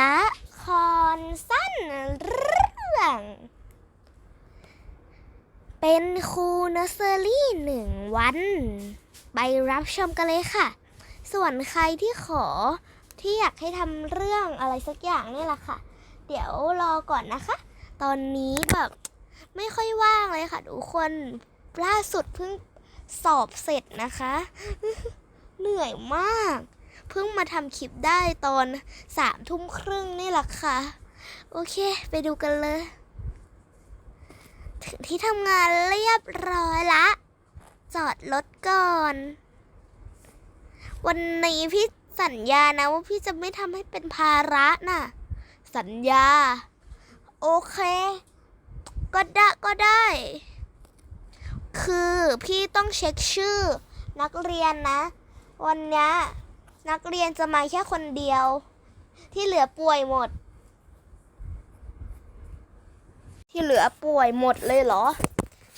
ละครสั้นเรื่อง เป็นครูเนอร์เซอรี่หนึ่งวัน ไปรับชมกันเลยค่ะ ส่วนใครที่ขอที่อยากให้ทำเรื่องอะไรสักอย่างนี่แหละค่ะ เดี๋ยวรอก่อนนะคะ ตอนนี้แบบไม่ค่อยว่างเลยค่ะทุกคนล่าสุดเพิ่งสอบเสร็จนะคะ เหนื่อยมาก เพิ่งมาทำคลิปได้ตอนสามทุ่มครึ่งนี่แหละค่ะ โอเค ไปดูกันเลย ถึงที่ทำงานเรียบร้อยละ จอดรถก่อน วันนี้พี่สัญญานะว่าพี่จะไม่ทำให้เป็นภาระน่ะ สัญญา โอเค ก็ได้ก็ได้ คือพี่ต้องเช็คชื่อนักเรียนนะ วันเนี้ย นักเรียนจะมาแค่คนเดียว ที่เหลือป่วยหมด ที่เหลือป่วยหมดเลยเหรอ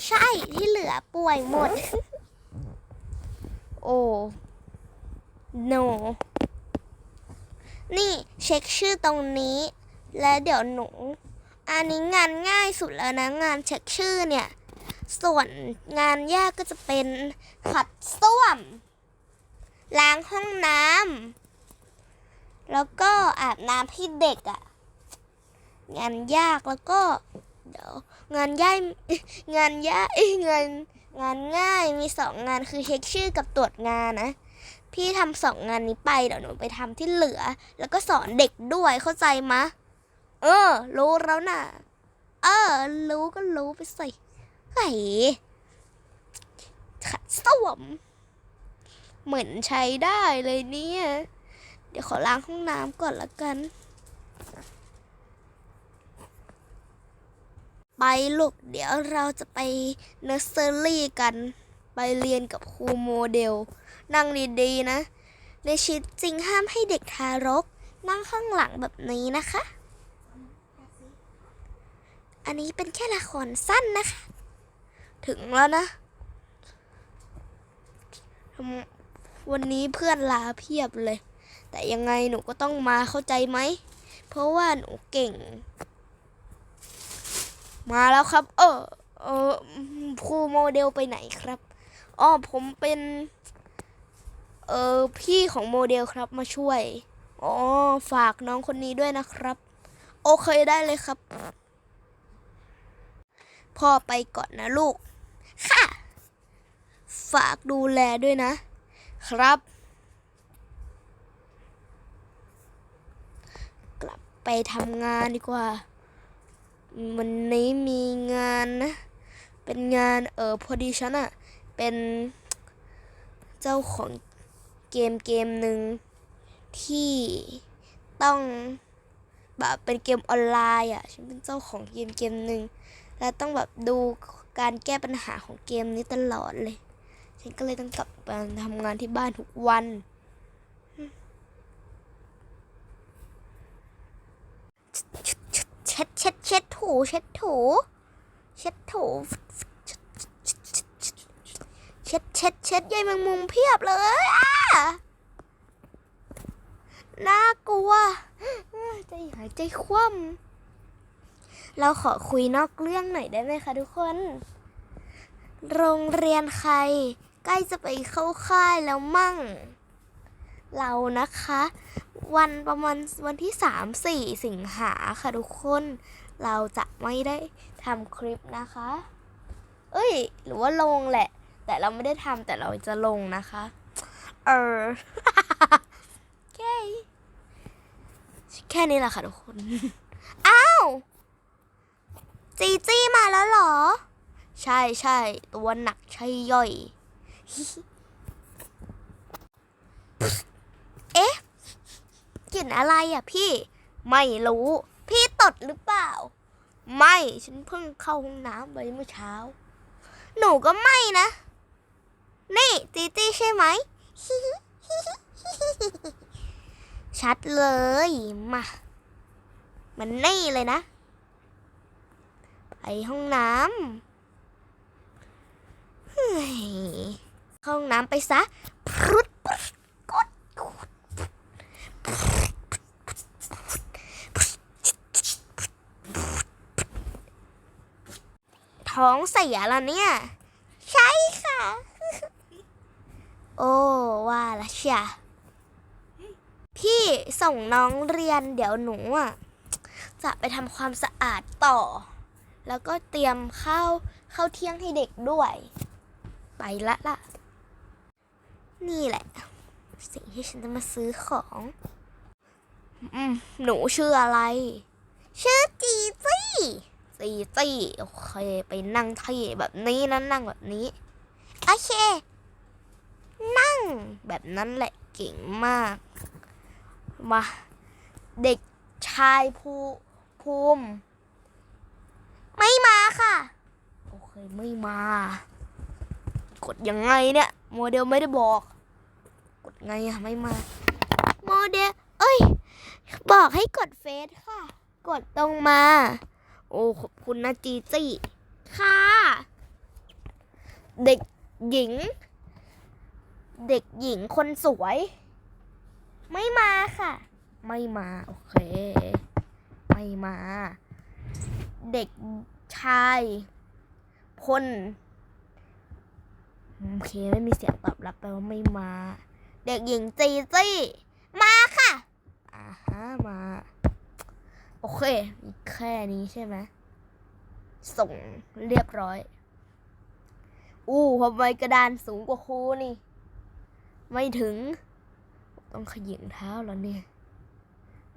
ใช่ที่เหลือป่วยหมด โอ้ no นี่เช็คชื่อตรงนี้ และเดี๋ยวหนู อันนี้งานง่ายสุดแล้วนะงานเช็คชื่อเนี่ย ส่วนงานยากก็จะเป็นขัดส้วม ล้างห้องน้ำแล้วก็อาบน้ำให้เด็กอะ่ะ งานยากแล้วก็เดี๋ยวงานย่ายงานยากเอ้ยงานงานง่ายมีสองงานคือเช็คชื่อกับตรวจงานนะ พี่ทำสองงานนี้ไปเดี๋ยวหนูไปทำที่เหลือ แล้วก็สอนเด็กด้วยเข้าใจมะ เออ รู้แล้วน่ะ เออ รู้ก็รู้ไปสิไห้ขัดส้วม เหมือนใช้ได้เลยเนี่ย เดี๋ยวขอล้างห้องน้ำก่อนละกัน ไปลูก เดี๋ยวเราจะไปเนอร์เซอรี่กัน ไปเรียนกับครูโมเดล นั่งดีๆนะ ในชีวิตจริงห้ามให้เด็กทารก นั่งข้างหลังแบบนี้นะคะ อันนี้เป็นแค่ละครสั้นนะคะ ถึงแล้วนะทำ วันนี้เพื่อนลาเพียบเลย แต่ยังไงหนูก็ต้องมาเข้าใจไหม เพราะว่าหนูเก่ง มาแล้วครับ เออเออครูโมเดลไปไหนครับอ๋อผมเป็นเออพี่ของโมเดลครับมาช่วย อ๋อ ฝากน้องคนนี้ด้วยนะครับ โอเคได้เลยครับ พ่อไปก่อนนะลูก ค่ะ ฝากดูแลด้วยนะ ครับ กลับไปทำงานดีกว่า วันนี้มีงานนะ เป็นงานเออพอดีฉันอะเป็นเจ้าของเกมเกมหนึ่งที่ต้องแบบเป็นเกมออนไลน์อะฉันเป็นเจ้าของเกมเกมหนึ่ง และต้องแบบดูการแก้ปัญหาของเกมนี้ตลอดเลย ฉันก็เลยต้องกลับมาทำงานที่บ้านทุกวัน เช็ดเช็ดเช็ดถู เช็ดถู เช็ดถู เช็ดเช็ดเช็ดใยแมงมุมเพียบเลยอะน่ากลัวใจหายใจคว่ำเราขอคุยนอกเรื่องหน่อยได้ไหมคะทุกคน โรงเรียนใคร ใกล้จะไปเข้าค่ายแล้วมั่ง เรานะคะ วันประมาณวันที่ 3 4 สิงหาค่ะทุกคน เราจะไม่ได้ทำคลิปนะคะ เอ้ย หรือว่าลงแหละ แต่เราไม่ได้ทำแต่เราจะลงนะคะ เออแค่แค่นี้แหละค่ะทุกคน อ้าว จีจี้มาแล้วเหรอ ใช่ใช่ตัวหนักใช่ย่อย เอ๊ะกลิ่นอะไรอะพี่ ไม่รู้ พี่ตดหรือเปล่า ไม่ฉันเพิ่งเข้าห้องน้ำไปเมื่อเช้า หนูก็ไม่นะ นี่จีจี้ใช่ไหมชัดเลยมามันนี่เลยนะ ไปห้องน้ำ ห้องน้ำไปซะพรุดกดท้องเสียแล้วเนี่ย ใช่ค่ะ โอ้ว่าละเชียพี่ส่งน้องเรียนเดี๋ยวหนูอะ จะไปทำความสะอาดต่อ แล้วก็เตรียมข้าวข้าวเที่ยงให้เด็กด้วย ไปละล่ะ นี่แหละ สิ่งที่ฉันจะมาซื้อของ อืมหนูชื่ออะไร ชื่อจีจี้จีจี้โอเค ไปนั่งที่แบบนี้นะนั่งแบบนี้ โอเค นั่งแบบนั้นแหละเก่งมาก มาเด็กชายภูภูมิ ไม่มาค่ะ โอเค ไม่มา กดยังไงเนี่ยโมเดลไม่ได้บอก กดไงอะไม่มา โมเดล เอ้ย บอกให้กดเฟซค่ะ กดตรงมา โอ้ขอบคุณนะจีจี้ค่ะ เด็กหญิง เด็กหญิงคนสวย ไม่มาค่ะ ไม่มา โอเค ไม่มา เด็กชายพล โอเคไม่มีเสียงตอบรับแปลว่าไม่มา เด็กหญิงจีจี้มาค่ะอ่าฮะมา โอเคมีแค่นี้ใช่ไหมส่งเรียบร้อย อู้ทำไมกระดานสูงกว่าครูนี่ ไม่ถึง ต้องขยิงเท้าแล้วเนี่ย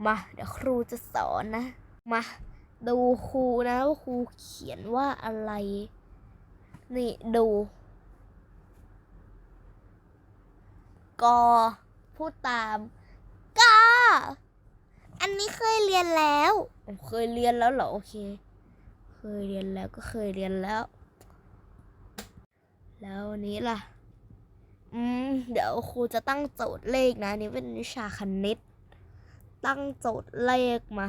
มา เดี๋ยวครูจะสอนนะ มาดูครูนะว่าครูเขียนว่าอะไร นี่ดู กอ พูดตามกออันนี้เคยเรียนแล้ว เคยเรียนแล้วเหรอ โอเค เคยเรียนแล้วก็เคยเรียนแล้ว แล้วนี้ล่ะ อืม เดี๋ยวครูจะตั้งโจทย์เลขนะ นี่เป็นวิชาคณิต ตั้งโจทย์เลขมา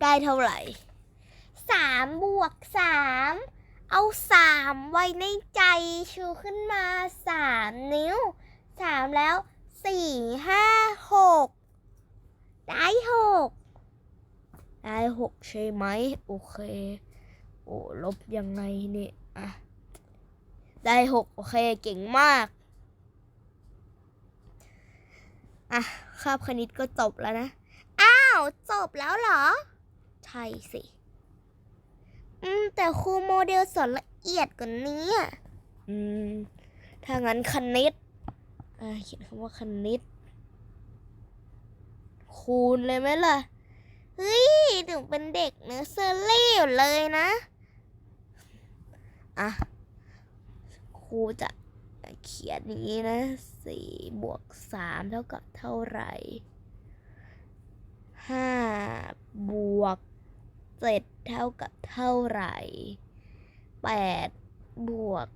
ได้เท่าไหร่สามบวกสาม เอาสามไว้ในใจชูขึ้นมาสามนิ้วสามแล้วสี่ห้าหกได้หกได้หกใช่ไหมโอเคโอ้ลบยังไงเนี่ยอะได้หกโอเคเก่งมาก อะคาบคณิตก็จบแล้วนะ อ้าว จบแล้วเหรอ ใช่สิ อืม แต่ครูโมเดลสอนละเอียดกว่านี้อะอืม ถ้างั้นคณิต อ่าเขียนคำว่าคณิต คูณเลยไหมล่ะ เฮ้ยถึงเป็นเด็กเนอร์เซอรี่อยู่เลยนะ อะ ครูจะเขียนอย่างนี้นะสี่บวกสามเท่ากับเท่าไหร่ห้าบวก เจ็ดเท่ากับเท่าไหร่แปดบวก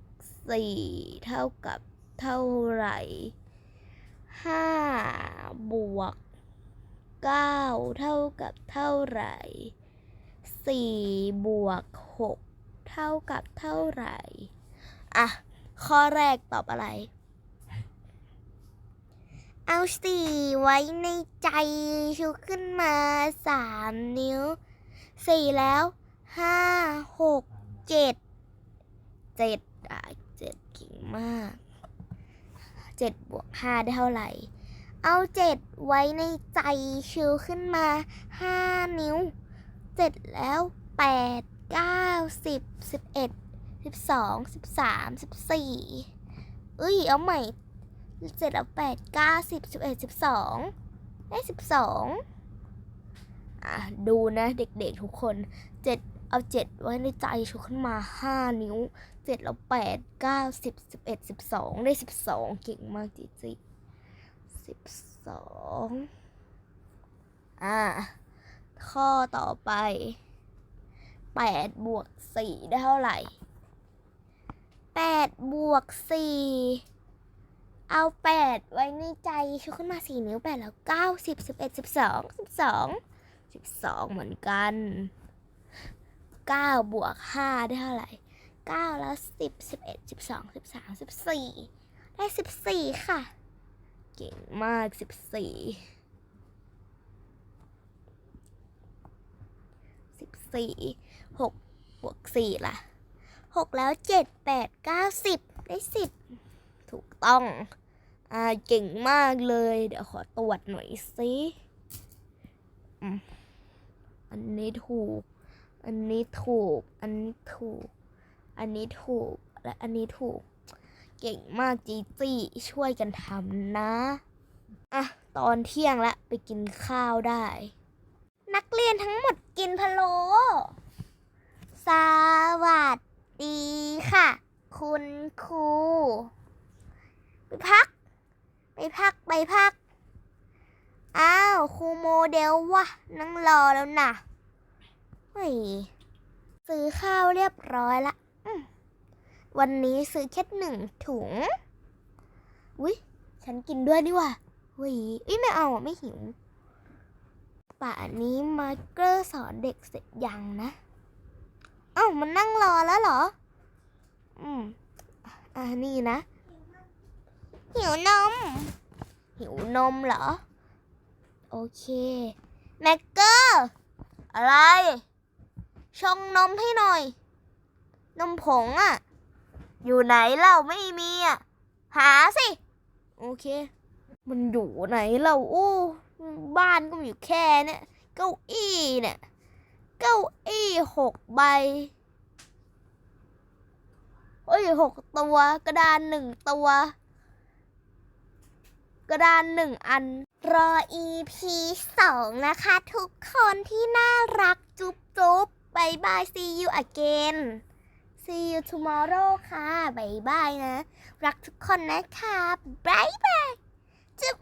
สี่เท่ากับเท่าไหร่ห้าบวกเก้าเท่ากับเท่าไหร่สี่บวกหกเท่ากับเท่าไหร่ อะ ข้อแรกตอบอะไร เอาสี่ไว้ในใจชูขึ้นมาสามนิ้ว สี่แล้วห้าหกเจ็ดเจ็ดอะเจ็ดเก่งมากเจ็ดบวกห้าได้เท่าไหร่ เอาเจ็ดไว้ในใจชูขึ้นมาห้านิ้วเจ็ดแล้วแปดเก้าสิบสิบเอ็ดสิบสองสิบสามสิบสี่เอ้ยเอาใหม่เจ็ดเอาแปดเก้าสิบสิบเอ็ดสิบสองได้สิบสอง อะดูนะเด็กๆทุกคนเจ็ดเอาเจ็ดไว้ในใจชูขึ้นมาห้านิ้วเจ็ดแล้วแปดเก้าสิบสิบเอ็ดสิบสองได้สิบสองเก่งมากจิจิสิบสองอะข้อต่อไปแปดบวกสี่ได้เท่าไหร่แปดบวกสี่เอาแปดไว้ในใจชูขึ้นมาสี่นิ้วแปดแล้วเก้าสิบสิบเอ็ดสิบสองสิบสอง สิบสองเหมือนกันเก้าบวกห้าได้เท่าไหร่เก้าแล้วสิบสิบเอ็ดสิบสองสิบสามสิบสี่ได้สิบสี่ค่ะ เก่งมากสิบสี่สิบสี่หกบวกสี่ล่ะหกแล้วเจ็ดแปดเก้าสิบได้สิบถูกต้องอ่าเก่งมากเลย เดี๋ยวขอตรวจหน่อยสิอืม อันนี้ถูก อันนี้ถูก อันนี้ถูก อันนี้ถูก และอันนี้ถูก เก่งมากจีจี้ช่วยกันทำนะ อะ ตอนเที่ยงละไปกินข้าวได้ นักเรียนทั้งหมดกินพะโล้สวัสดีค่ะ คุณครู ไปพัก ไปพัก ไปพัก อ้าวครูโมเดลวะนั่งรอแล้วนะเฮ้ยซื้อข้าวเรียบร้อยละวันนี้ซื้อแค่หนึ่งถุงวิฉันกินด้วยนี่ว่ะเฮ้ยเอ้ยไม่เอาอะไม่หิวป่านนี้มาเกอร์สอนเด็กเสร็จยังนะเอ้ามันนั่งรอแล้วเหรอ อืมอ่านี่นะ หิวนม หิวนมเหรอ โอเค แม็กเกอร์ อะไร ชงนมให้หน่อย นมผงอะอยู่ไหนเราไม่มีอะหาสิ โอเค มันอยู่ไหนเราอู้บ้านก็มีอยู่แค่เนี่ยเก้าอี้เนี่ยเก้าอี้หกใบเอ้ยหกตัว กระดานหนึ่งตัว กระดานหนึ่งอัน รออีพีสองนะคะ ทุกคนที่น่ารักจุ๊บจุ๊บบายบาย see you again see you tomorrow ค่ะบายบายนะ รักทุกคนนะคะบายบายจุ๊บ